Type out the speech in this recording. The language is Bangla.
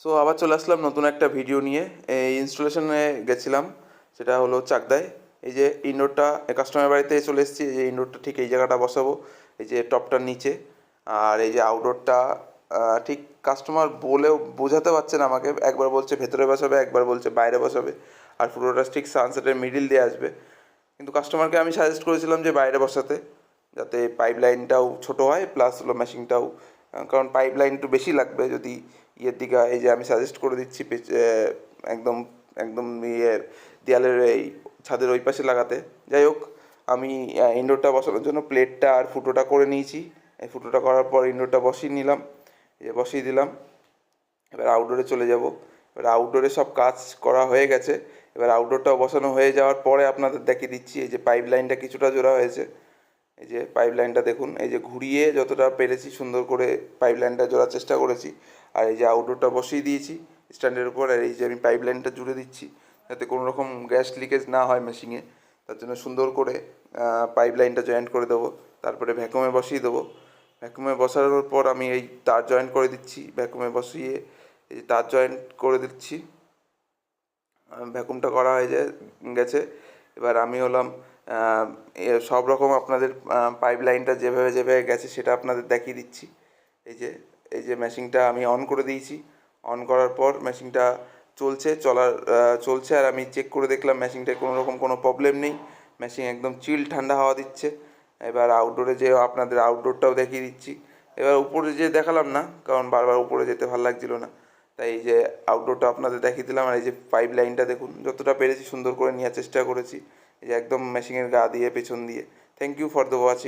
সো আবার চলে আসলাম নতুন একটা ভিডিও নিয়ে। এই ইনস্টলেশনে গেছিলাম, সেটা হলো চাকদায়। এই যে ইনডোরটা কাস্টমার বাড়িতে চলে এসেছি, এই ইনডোরটা ঠিক এই জায়গাটা বসাবো। এই যে টপটার নিচে। আর এই যে আউটডোরটা ঠিক কাস্টমার বলেও বোঝাতে পারছে না আমাকে। একবার বলছে ভেতরে বসাবে, একবার বলছে বাইরে বসাবে। আর পুরোটা ঠিক সানসেটের মিডিল দিয়ে আসবে। কিন্তু কাস্টমারকে আমি সাজেস্ট করেছিলাম যে বাইরে বসাতে, যাতে পাইপ লাইনটাও ছোটো হয় প্লাস হলো মেশিনটাও কারণ পাইপ লাইন একটু বেশি লাগবে যদি ইয়ের দিকে, এই যে আমি সাজেস্ট করে দিচ্ছি একদম একদম ইয়ে দেয়ালের এই ছাদের ওই পাশে লাগাতে। যাই হোক, আমি ইনডোরটা বসানোর জন্য প্লেটটা আর ফুটোটা করে নিয়েছি। এই ফুটোটা করার পর ইনডোরটা বসিয়ে নিলাম, এই বসিয়ে দিলাম। এবার আউটডোরে চলে যাব। এবার আউটডোরে সব কাজ করা হয়ে গেছে। এবার আউটডোরটাও বসানো হয়ে যাওয়ার পরে আপনাদের দেখিয়ে দিচ্ছি, এই যে পাইপ লাইনটা কিছুটা জোড়া হয়েছে। এই যে পাইপ লাইনটা দেখুন, এই যে ঘুরিয়ে যতটা পেরেছি সুন্দর করে পাইপ লাইনটা জোড়ার চেষ্টা করেছি, আর এই যে আউটডোরটা বসিয়ে দিয়েছি স্ট্যান্ডের উপর, আর এই যে আমি পাইপ লাইনটা জুড়ে দিচ্ছি, যাতে কোনো রকম গ্যাস লিকেজ না হয় মেশিনে তার জন্য সুন্দর করে পাইপ লাইনটা জয়েন্ট করে দেবো, তারপরে ভ্যাকুমে বসিয়ে দেবো। ভ্যাকুমে বসানোর পর আমি এই তার জয়েন্ট করে দিচ্ছি ভ্যাকুমে বসিয়ে এই যে তার জয়েন্ট করে দিচ্ছি। ভ্যাকুমটা করা হয়ে যায় গেছে। এবার আমি হলাম সব রকম আপনাদের পাইপ লাইনটা যেভাবে যেভাবে গেছে সেটা আপনাদের দেখিয়ে দিচ্ছি। এই যে এই যে মেশিনটা আমি অন করে দিয়েছি। অন করার পর মেশিনটা চলছে, চলার চলছে আর আমি চেক করে দেখলাম মেশিনটায় কোনো রকম কোনো প্রবলেম নেই। মেশিন একদম চিল ঠান্ডা হাওয়া দিচ্ছে। এবার আউটডোরে যে আপনাদের আউটডোরটাও দেখিয়ে দিচ্ছি। এবার উপরে যে দেখালাম না, কারণ বারবার উপরে যেতে ভালো লাগছিল না। তাই এই যে আউটডোরটা আপনাদের দেখিয়ে দিলাম আর এই যে পাইপ লাইনটা দেখুন, যতটা পেরেছি সুন্দর করে নেওয়ার চেষ্টা করেছি। একদম মেশিনের গা দিয়ে পেছন দিয়ে thank you for the watching